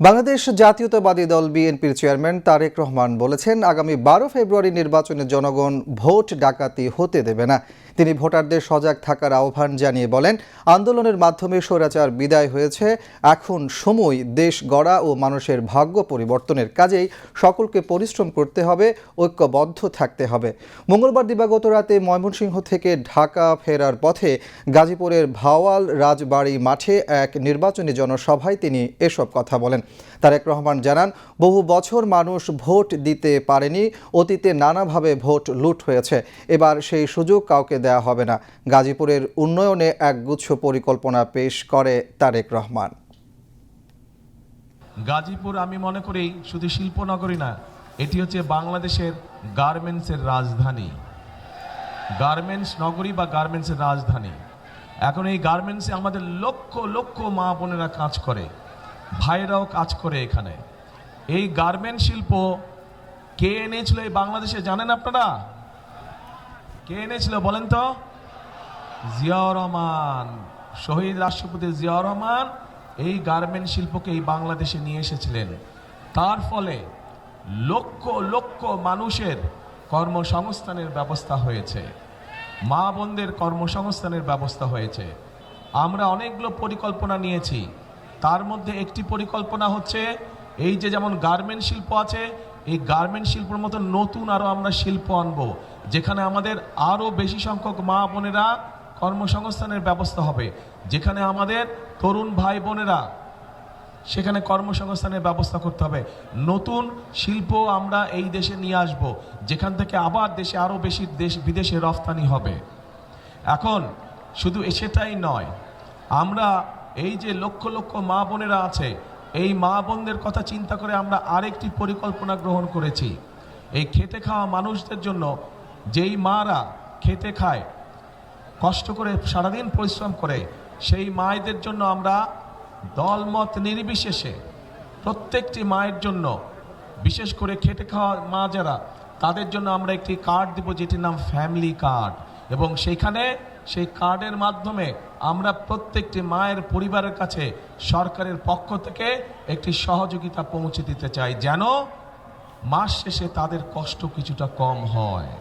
বাংলাদেশ জাতীয়তাবাদী দল বিএনপির চেয়ারম্যান তারেক রহমান বলেছেন, আগামী বারো ফেব্রুয়ারি নির্বাচনে জনগণ ভোট ডাকাতি হতে দেবে না। তিনি ভোটারদের সজাগ থাকার আহ্বান জানিয়ে বলেন, আন্দোলনের মাধ্যমে স্বৈরাচার বিদায় হয়েছে, এখন সময় দেশ গড়া ও মানুষের ভাগ্য পরিবর্তনের কাজেই সকলকে পরিশ্রম করতে হবে, ঐক্যবদ্ধ থাকতে হবে। মঙ্গলবার দিবাগত রাতে ময়মনসিংহ থেকে ঢাকা ফেরার পথে গাজীপুরের ভাওয়াল রাজবাড়ি মাঠে এক নির্বাচনী জনসভায় তিনি এসব কথা বলেন। তারেক রহমান জানান, বহু বছর মানুষ ভোট দিতে পারেনি, অতীতে নানাভাবে ভোট লুট হয়েছে। এবার সেই সুযোগ কাউকে দেয়া হবে না। গাজীপুরের উন্নয়নে একগুচ্ছ পরিকল্পনা পেশ করে তারেক রহমান। গাজীপুর আমি মনে করি শুধু শিল্পনগরী না, এটি হচ্ছে বাংলাদেশের গার্মেন্টসের রাজধানী। গার্মেন্টস নগরী বা গার্মেন্টসের রাজধানী। এখন এই গার্মেন্টসে আমাদের লক্ষ লক্ষ মা বোনেরা কাজ করে। ভাইরাও কাজ করে এখানে। এই গার্মেন্ট শিল্প কে এনেছিল এই বাংলাদেশে জানেন আপনারা? কে এনেছিল বলেন তো? জিয়াউর রহমান। শহীদ রাষ্ট্রপতি জিয়াউর রহমান এই গার্মেন্ট শিল্পকে এই বাংলাদেশে নিয়ে এসেছিলেন। তার ফলে লক্ষ লক্ষ মানুষের কর্মসংস্থানের ব্যবস্থা হয়েছে। মা বোনদের কর্মসংস্থানের ব্যবস্থা হয়েছে। আমরা অনেকগুলো পরিকল্পনা নিয়েছি। তার মধ্যে একটি পরিকল্পনা হচ্ছে, এই যে যেমন গার্মেন্ট শিল্প আছে, এই গার্মেন্ট শিল্পের মতো নতুন আরও আমরা শিল্প আনব, যেখানে আমাদের আরও বেশি সংখ্যক মা বোনেরা কর্মসংস্থানের ব্যবস্থা হবে। যেখানে আমাদের তরুণ ভাই বোনেরা, সেখানে কর্মসংস্থানের ব্যবস্থা করতে হবে। নতুন শিল্প আমরা এই দেশে নিয়ে আসব, যেখান থেকে আবার দেশে আরও বেশি দেশ, বিদেশে রফতানি হবে। এখন শুধু সেটাই নয়, আমরা এই যে লক্ষ লক্ষ মা বোনেরা আছে, এই মা বোনদের কথা চিন্তা করে আমরা আরেকটি পরিকল্পনা গ্রহণ করেছি। এই খেতে খাওয়া মানুষদের জন্য যেই মারা খেতে খায়, কষ্ট করে সারাদিন পরিশ্রম করে, সেই মায়েদের জন্য আমরা দলমত নির্বিশেষে প্রত্যেকটি মায়ের জন্য, বিশেষ করে খেটে খাওয়া মা যারা, তাদের জন্য আমরা একটি কার্ড দেব যেটির নাম ফ্যামিলি কার্ড। এবং সেখানে সেই কার্ডের মাধ্যমে আমরা প্রত্যেকটি মায়ের পরিবারের কাছে সরকারের পক্ষ থেকে একটি সহযোগিতা পৌঁছে দিতে চাই যেন মাস শেষে তাদের কষ্ট কিছুটা কম হয়।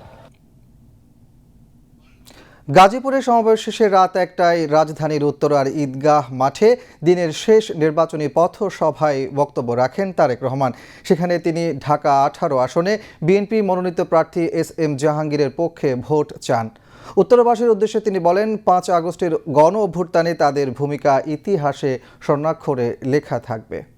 গাজীপুরে সমাবেশ শেষে রাত একটায় রাজধানীর উত্তরার ঈদগাহ মাঠে দিনের শেষ নির্বাচনী পথসভায় বক্তব্য রাখেন তারেক রহমান। সেখানে তিনি ঢাকা আঠারো আসনে বিএনপি মনোনীত প্রার্থী এস এম জাহাঙ্গীরের পক্ষে ভোট চান। উত্তরবাসীর উদ্দেশ্যে তিনি বলেন পাঁচ আগস্টের গণ অভ্যুত্থানে তাদের ভূমিকা ইতিহাসে স্বর্ণাক্ষরে লেখা থাকবে।